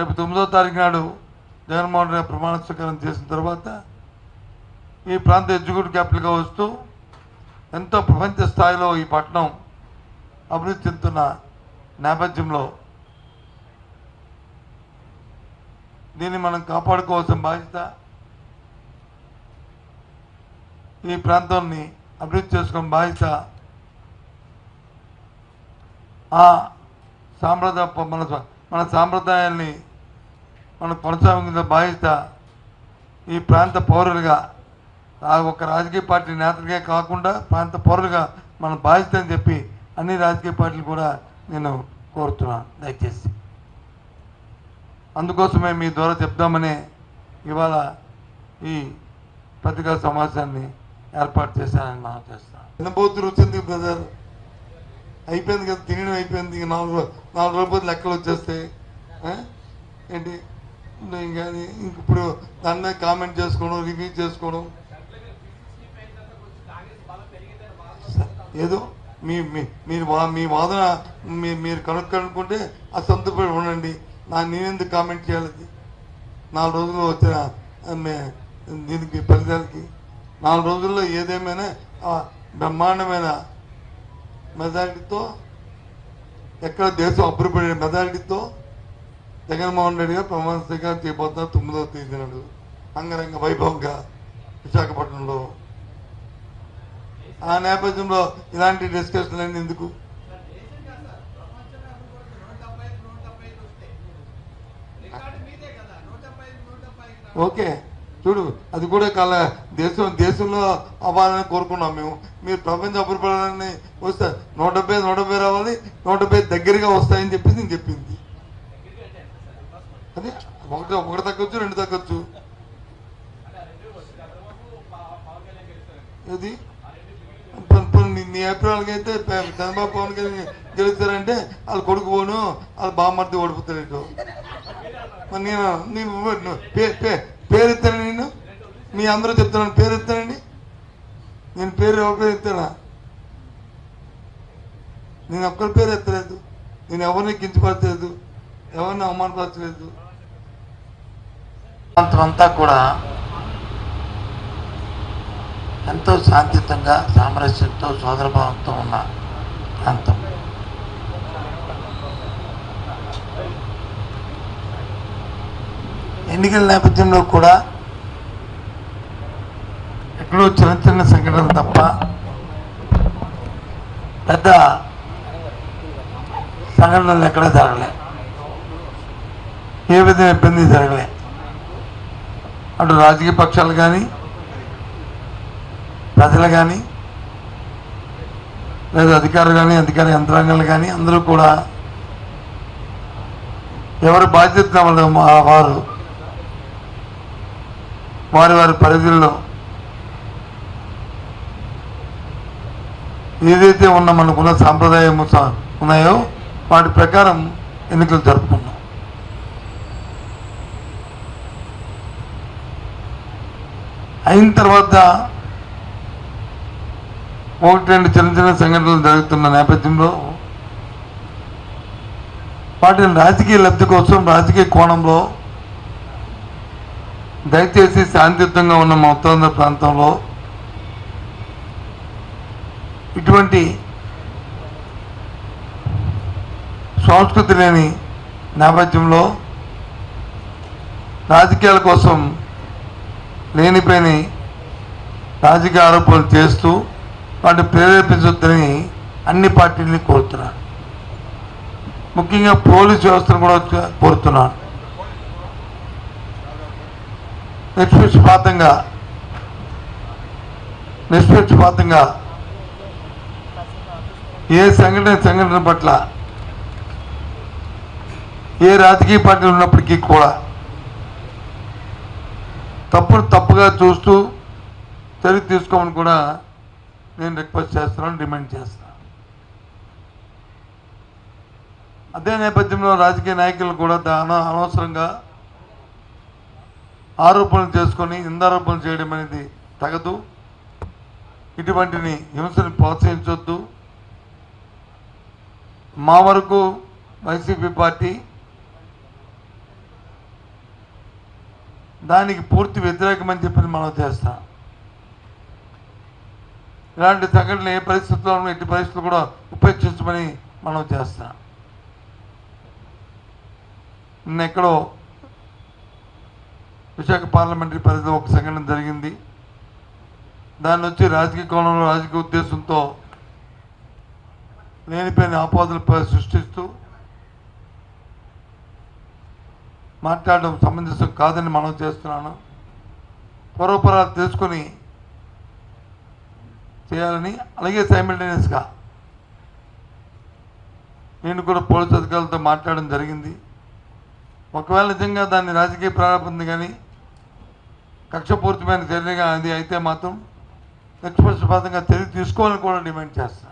రేపు తొమ్మిదో తారీఖు నాడు జగన్మోహన్ రెడ్డి ప్రమాణ స్వీకారం చేసిన తర్వాత ఈ ప్రాంత ఎగ్జిక్యూటివ్ క్యాపిటల్గా వస్తూ ఎంతో ప్రపంచ స్థాయిలో ఈ పట్టణం అభివృద్ధి చెందుతున్న నేపథ్యంలో దీన్ని మనం కాపాడుకోవాల్సిన బాధ్యత ఈ ప్రాంతాన్ని అభివృద్ధి చేసుకునే బాధ్యత ఆ సాంప్రదాయ మన మన సాంప్రదాయాన్ని మనం కొనసాగుతుందో బాధ్యత ఈ ప్రాంత పౌరులుగా ఆ ఒక రాజకీయ పార్టీ నేతలుగా కాకుండా ప్రాంత పౌరులుగా మన బాధ్యత అని చెప్పి అన్ని రాజకీయ పార్టీలు కూడా నేను కోరుతున్నాను. దయచేసి. అందుకోసమే మీ ద్వారా చెప్దామని ఇవాళ ఈ పత్రికా సమాచారాన్ని ఏర్పాటు చేశానని మనం చేస్తాను తినబోతు వచ్చింది బ్రదర్. అయిపోయింది కదా తినడం అయిపోయింది. నాలుగు నాలుగు రోజులు లెక్కలు వచ్చేస్తాయి. ఏంటి? ఇంకా కానీ ఇప్పుడు దాని మీద కామెంట్ చేసుకోవడం రివ్యూ చేసుకోవడం. ఏదో మీ మీ- మీరు మీ వాదన మీరు కనుక్కనుకుంటే ఆ సంతపడి ఉండండి నా నేనెందుకు కామెంట్ చేయాలి? నాలుగు రోజుల్లో వచ్చిన దీనికి ఫలితాలకి. నాలుగు రోజుల్లో ఏదేమైనా బ్రహ్మాండమైన మెజారిటీతో ఎక్కడ దేశం అభివృద్ధి మెజారిటీతో జగన్మోహన్ రెడ్డి గారు ప్రమాణ స్వీకారం చేయబోతున్న తొమ్మిదవ తేదీ నాడు. అంగరంగ వైభవంగా విశాఖపట్నంలో. ఆ నేపథ్యంలో ఇలాంటి డిస్కషన్ అన్ని ఎందుకు? ఓకే చూడు అది కూడా కల దేశం దేశంలో అవ్వాలని కోరుకున్నాం మేము. మీరు ప్రపంచ అభివృద్ధి వస్తే నూట డెబ్బై నూట డెబ్బై రావాలి నూట డెబ్బై దగ్గరగా వస్తాయని చెప్పేసి నేను చెప్పింది. అదే ఒకటి ఒకటి తగ్గొచ్చు రెండు తగ్గొచ్చు. ఇది ఇప్పుడు- నీ- అభిప్రాయాలకి అయితే చంద్రబాబు పవన్ కళ్యాణ్ గెలుస్తారంటే వాళ్ళ కొడుకు పోను వాళ్ళ బామ్మర్ది ఓడిపోతాడు మరి నేను నేను పే- పే- పేరు ఎత్తాను నేను మీ అందరూ చెప్తున్నాను పేరు ఎత్తానండి నేను పేరు ఎవరి పేరు ఎత్తానా? నేను ఒక్కరి పేరు ఎత్తలేదు. నేను ఎవరిని కించపరచలేదు ఎవరిని అవమానపరచలేదు. అంతా కూడా ఎంతో శాంతియుతంగా సామరస్యంతో సోదరభావంతో ఉన్న ప్రాంతం. ఎన్నికల నేపథ్యంలో కూడా ఎక్కడో చిన్న చిన్న సంఘటనలు తప్ప పెద్ద సంఘటనలు ఎక్కడ జరగలేదు ఏ విధంగా ఇబ్బంది జరగలే. అటు రాజకీయ పక్షాలు కానీ ప్రజలు కానీ లేదా అధికారులు కానీ అధికార యంత్రాంగాలు కానీ అందరూ కూడా ఎవరి బాధ్యత వారు వారి వారి పరిధుల్లో ఏదైతే ఉన్న మనకున్న సాంప్రదాయం ఉన్నాయో వాటి ప్రకారం ఎన్నికలు జరుపుకున్నాం అయిన తర్వాత ఒకటి రెండు చిన్న చిన్న సంఘటనలు జరుగుతున్న నేపథ్యంలో వాటిని రాజకీయ లబ్ధి కోసం రాజకీయ కోణంలో దయచేసి శాంతియుతంగా ఉన్న మా ఉత్తరాంధ్ర ప్రాంతంలో ఇటువంటి సంస్కృతి లేని నేపథ్యంలో రాజకీయాల కోసం లేనిపోయిన రాజకీయ ఆరోపణలు చేస్తూ వాటిని ప్రేరేపించొద్దని అన్ని పార్టీలని కోరుతున్నాను. ముఖ్యంగా పోలీస్ వ్యవస్థను కూడా కోరుతున్నాను. నిష్పక్షపాతంగా నిష్పక్షపాతంగా ఏ సంఘటన సంఘటన పట్ల ఏ రాజకీయ పార్టీలు ఉన్నప్పటికీ కూడా తప్పును తప్పుగా చూస్తూ చర్య తీసుకోమని కూడా నేను రిక్వెస్ట్ చేస్తున్నాను డిమాండ్ చేస్తున్నాను. అదే నేపథ్యంలో రాజకీయ నాయకులు కూడా దాన అనవసరంగా ఆరోపణలు చేసుకొని నిందారోపణలు చేయడం అనేది తగదు. ఇటువంటిని హింసను ప్రోత్సహించొద్దు. మా వరకు వైసీపీ పార్టీ దానికి పూర్తి వ్యతిరేకమని చెప్పి మనం చేస్తాం. ఇలాంటి సంఘటనలు ఏ పరిస్థితుల్లో ఎట్టి పరిస్థితులు కూడా ఉపేక్షించమని మనం చేస్తాం. నిన్న ఎక్కడో విశాఖ పార్లమెంటరీ పరిధిలో ఒక సంఘటన జరిగింది. దాన్ని వచ్చి రాజకీయ కోణంలో రాజకీయ ఉద్దేశంతో లేనిపోయిన ఆపాదలు సృష్టిస్తూ మాట్లాడడం సమంజసం కాదని మనం చేస్తున్నాను. పూర్వపరాలు తెలుసుకొని చేయాలని అలాగే సైమిల్టేనియస్గా నేను కూడా పోలీస్ అధికారులతో మాట్లాడడం జరిగింది. ఒకవేళ నిజంగా దాన్ని రాజకీయ ప్రారంభం కానీ కక్షపూరితమైన చర్యగా అది అయితే మాత్రం నిష్పక్షపాతంగా చర్య తీసుకోవాలని కూడా డిమాండ్ చేస్తాను